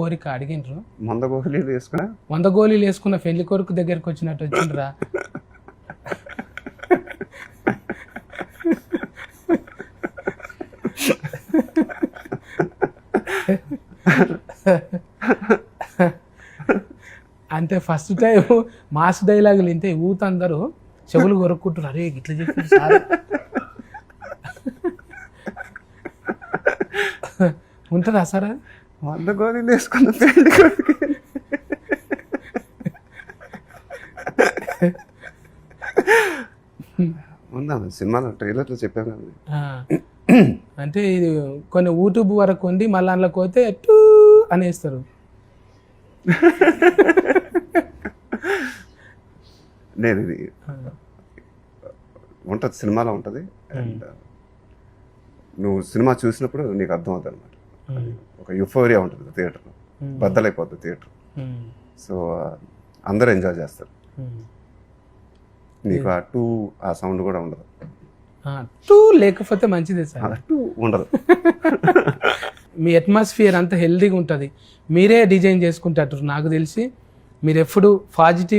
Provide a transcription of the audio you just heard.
కోరిక అడిగిండ్రు. మంద గోళీలు వేసుకున్నా? వంద గోళీలు వేసుకున్న పెళ్ళి కొడుకు దగ్గరికి వచ్చినట్టు వచ్చిండ్రా. అంటే ఫస్ట్ టైం మాస్ డైలాగులు ఇంతే ఊత అందరూ చెవులు కొరుక్కుంటారు అరే ఇట్లా చెప్పారు సార్. ఉంటుందా సార్ అది? వంద గోళీలు వేసుకున్న పెళ్ళి కొడుకు. ఉందా సినిమాలో? ట్రైలర్లో చెప్పాను. అంటే ఇది కొన్ని యూట్యూబ్ వరకు ఉండి మళ్ళీ అందులో పోతే టూ అనేస్తారు. లేదు ఇది ఉంటుంది సినిమాలో ఉంటుంది. అండ్ నువ్వు సినిమా చూసినప్పుడు నీకు అర్థం అవుతుంది అనమాట ఒక యుఫోరియా ఉంటుంది థియేటర్లో బద్దలైపోతుంది థియేటర్. సో అందరూ ఎంజాయ్ చేస్తారు. నీకు ఆ టూ ఆ సౌండ్ కూడా ఉండదు. టూ లేకపోతే మంచిదే సార్. టూ ఉండదు. మీ అట్మాస్ఫియర్ అంతా హెల్దీగా ఉంటుంది. మీరే డిజైన్ చేసుకుంటారు నాకు తెలిసి. మీరు ఎప్పుడు పాజిటివ్